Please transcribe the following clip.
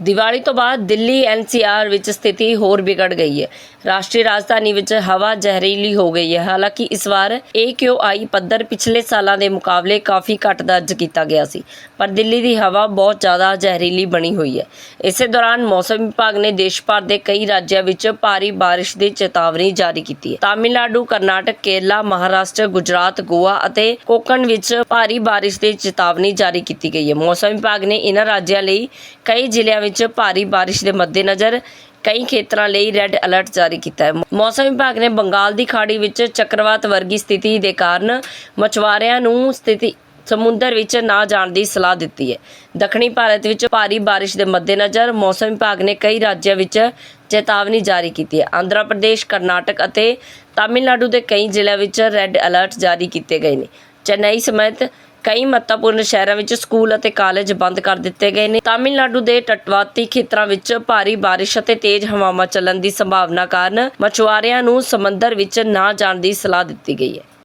ਦੀਵਾਲੀ ਤੋਂ ਬਾਅਦ ਦਿੱਲੀ ਐਨਸੀਆਰ ਵਿੱਚ ਸਥਿਤੀ ਹੋਰ ਵਿਗੜ ਗਈ ਹੈ। ਰਾਸ਼ਟਰੀ ਰਾਜਧਾਨੀ ਵਿੱਚ ਹਵਾ ਜ਼ਹਿਰੀਲੀ ਹੋ ਗਈ ਹੈ। ਹਾਲਾਂਕਿ ਇਸ ਵਾਰ AQI ਪੱਧਰ ਪਿਛਲੇ ਸਾਲਾਂ ਦੇ ਮੁਕਾਬਲੇ ਕਾਫੀ ਘੱਟ ਦਰਜ ਕੀਤਾ ਗਿਆ ਸੀ, ਪਰ ਦਿੱਲੀ ਦੀ ਹਵਾ ਬਹੁਤ ਜ਼ਿਆਦਾ ਜ਼ਹਿਰੀਲੀ ਬਣੀ ਹੋਈ ਹੈ। ਇਸੇ ਦੌਰਾਨ ਮੌਸਮ ਵਿਭਾਗ ਨੇ ਦੇਸ਼ ਭਰ ਦੇ ਕਈ ਰਾਜਾਂ ਵਿੱਚ ਭਾਰੀ ਬਾਰਿਸ਼ ਦੀ ਚੇਤਾਵਨੀ ਜਾਰੀ ਕੀਤੀ ਹੈ। ਤਾਮਿਲਨਾਡੂ, ਕਰਨਾਟਕ, ਕੇਰਲਾ, ਮਹਾਰਾਸ਼ਟਰ, ਗੁਜਰਾਤ, ਗੋਆ ਅਤੇ ਕੋਕਣ ਵਿੱਚ ਭਾਰੀ ਬਾਰਿਸ਼ ਦੀ ਚੇਤਾਵਨੀ ਜਾਰੀ ਕੀਤੀ ਗਈ ਹੈ। ਮੌਸਮ ਵਿਭਾਗ ਨੇ ਇਹਨਾਂ ਰਾਜਾਂ ਲਈ ਕਈ ਜ਼ਿਲ੍ਹਿਆਂ ਵਿੱਚ ਭਾਰੀ ਬਾਰਿਸ਼ ਦੇ ਮੱਦੇਨਜ਼ਰ ਕਈ ਖੇਤਰਾਂ ਲਈ ਰੈੱਡ ਅਲਰਟ ਜਾਰੀ ਕੀਤਾ ਹੈ। ਮੌਸਮ ਵਿਭਾਗ ਨੇ ਬੰਗਾਲ ਦੀ ਖਾੜੀ ਵਿੱਚ ਚੱਕਰਵਾਤ ਵਰਗੀ ਸਥਿਤੀ ਦੇ ਕਾਰਨ ਮਛੁਆਰਿਆਂ ਨੂੰ ਸਥਿਤੀ, ਸਮੁੰਦਰ ਵਿੱਚ ਨਾ ਜਾਣ ਦੀ ਸਲਾਹ ਦਿੱਤੀ ਹੈ। ਦੱਖਣੀ ਭਾਰਤ ਵਿੱਚ ਭਾਰੀ ਬਾਰਿਸ਼ ਦੇ ਮੱਦੇਨਜ਼ਰ ਮੌਸਮ ਵਿਭਾਗ ਨੇ ਕਈ ਰਾਜਾਂ ਵਿੱਚ ਚੇਤਾਵਨੀ ਜਾਰੀ ਕੀਤੀ ਹੈ। ਆਂਧਰਾ ਪ੍ਰਦੇਸ਼, ਕਰਨਾਟਕ ਅਤੇ ਤਾਮਿਲਨਾਡੂ ਦੇ ਕਈ ਜ਼ਿਲ੍ਹਿਆਂ ਵਿੱਚ ਰੈੱਡ ਅਲਰਟ ਜਾਰੀ ਕੀਤੇ ਗਏ ਨੇ। ਚੇਨਈ ਸਮੇਤ ਕਈ ਮਹੱਤਵਪੂਰਨ ਸ਼ਹਿਰਾਂ ਵਿੱਚ ਸਕੂਲ ਅਤੇ ਕਾਲਜ ਬੰਦ ਕਰ ਦਿੱਤੇ ਗਏ ਨੇ। ਤਾਮਿਲਨਾਡੂ ਦੇ ਤਟਵਰਤੀ ਖੇਤਰਾਂ ਵਿੱਚ ਭਾਰੀ ਬਾਰਿਸ਼ ਅਤੇ ਤੇਜ਼ ਹਵਾਵਾਂ ਚੱਲਣ ਦੀ ਸੰਭਾਵਨਾ ਕਾਰਨ ਮਛੁਆਰਿਆਂ ਨੂੰ ਸਮੁੰਦਰ ਵਿੱਚ ਨਾ ਜਾਣ ਦੀ ਸਲਾਹ ਦਿੱਤੀ ਗਈ ਹੈ।